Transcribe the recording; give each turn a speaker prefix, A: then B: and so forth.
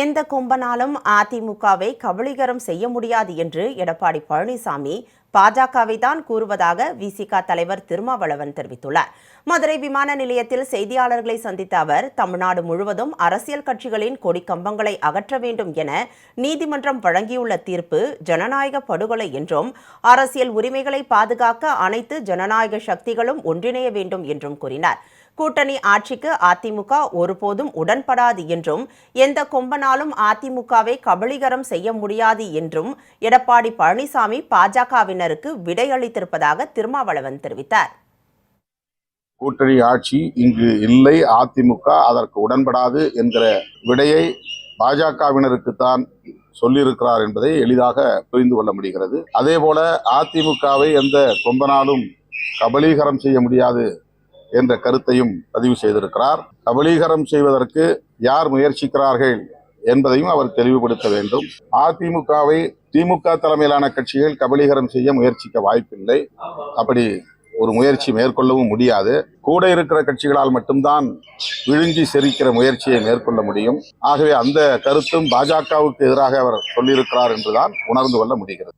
A: எந்த கும்பனாலும் அதிமுகவை கபலீகரம் செய்ய முடியாது என்று எடப்பாடி பழனிசாமி பாஜகவை தான் கூறுவதாக விசிக தலைவர் திருமாவளவன் தெரிவித்துள்ளார். மதுரை விமான நிலையத்தில் செய்தியாளர்களை சந்தித்த அவர் தமிழ்நாடு முழுவதும் அரசியல் கட்சிகளின் கொடி கம்பங்களை அகற்ற வேண்டும் என நீதிமன்றம் வழங்கியுள்ள தீர்ப்பு ஜனநாயக படுகொலை என்றும் அரசியல் உரிமைகளை பாதுகாக்க அனைத்து ஜனநாயக சக்திகளும் ஒன்றிணைய வேண்டும் என்றும் கூறினார். கூட்டணி ஆட்சிக்கு அதிமுக ஒருபோதும் உடன்படாது என்றும் எந்த கொம்பனாலும் அதிமுகவை கபலீகரம் செய்ய முடியாது என்றும் எடப்பாடி பழனிசாமி பாஜகவினருக்கு விடையளித்திருப்பதாக திருமாவளவன் தெரிவித்தார்.
B: கூட்டணி ஆட்சி இங்கு இல்லை அதிமுக அதற்கு உடன்படாது என்கிற விடையை பாஜகவினருக்குத்தான் சொல்லியிருக்கிறார் என்பதை எளிதாக புரிந்து கொள்ள முடிகிறது. அதே போல அதிமுகவை எந்த கொம்பனாலும் கபலீகரம் செய்ய முடியாது என்ற கருத்தையும் பதிவு செய்திருக்கிறார். கபலீகரம் செய்வதற்கு யார் முயற்சிக்கிறார்கள் என்பதையும் அவர் தெளிவுபடுத்த வேண்டும். அதிமுகவை திமுக தலைமையிலான கட்சிகள் கபலீகரம் செய்ய முயற்சிக்க வாய்ப்பில்லை. அப்படி ஒரு முயற்சி மேற்கொள்ளவும் முடியாது. கூட இருக்கிற கட்சிகளால் மட்டும்தான் விழுங்கி செரிக்கிற முயற்சியை மேற்கொள்ள முடியும். ஆகவே அந்த கருத்தும் பாஜகவுக்கு எதிராக அவர் சொல்லியிருக்கிறார் என்றுதான் உணர்ந்து கொள்ள முடிகிறது.